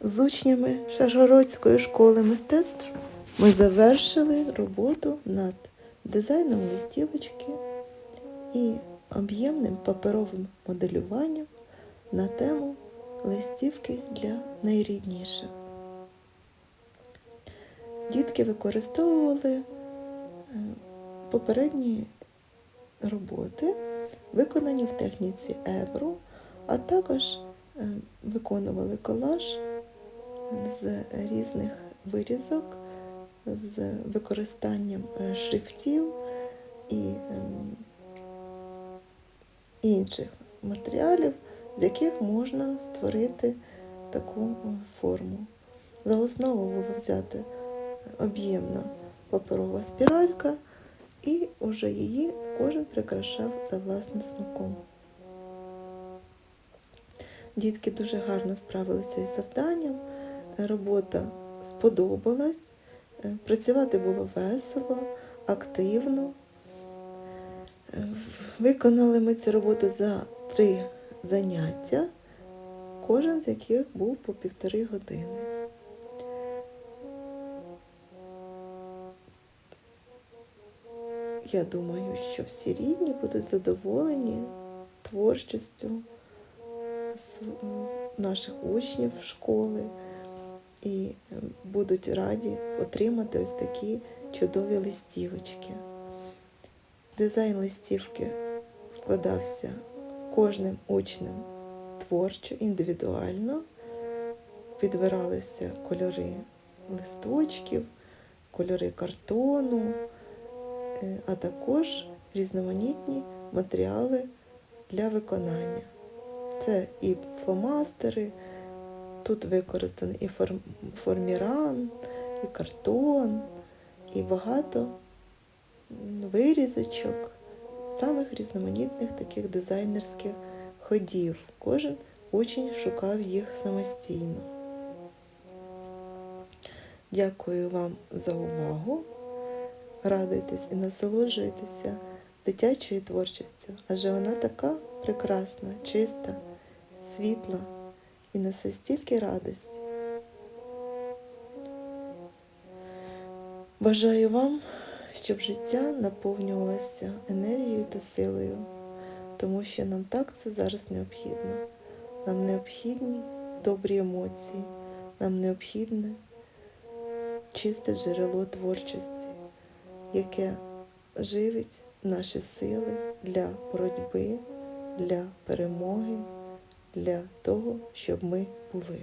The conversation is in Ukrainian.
З учнями Шаргородської школи мистецтв ми завершили роботу над дизайном листівочки і об'ємним паперовим моделюванням на тему листівки для найрідніших. Дітки використовували е, попередні роботи, виконані в техніці Ебру, а також е, виконували колаж з різних вирізок, з використанням е, шрифтів і ем, інших матеріалів, з яких можна створити таку е, форму. За основу було взяти об'ємна паперова спіралька, і уже її кожен прикрашав за власним смаком. Дітки дуже гарно справилися із завданням, робота сподобалась, е, працювати було весело, активно. Е, Виконали ми цю роботу за три заняття, кожен з яких був по півтори години. Я думаю, що всі рідні будуть задоволені творчістю наших учнів школи і е, будуть раді отримати ось такі чудові листівочки. Дизайн листівки складався кожним учнем творчо, індивідуально. Підбиралися кольори листочків, кольори картону, е, а також різноманітні матеріали для виконання. Це і фломастери, тут використаний і форм- форміран, і картон, і багато вирізочок, самих різноманітних таких дизайнерських ходів. Кожен учень шукав їх самостійно. Дякую вам за увагу. Радуйтесь і насолоджуйтеся дитячою творчістю, адже вона така прекрасна, чиста, світла і несе стільки радості. Бажаю вам, щоб життя наповнювалося енергією та силою, тому що нам так це зараз необхідно. Нам необхідні добрі емоції, нам необхідне чисте джерело творчості, яке живить наші сили для боротьби, для перемоги, для того, щоб ми були.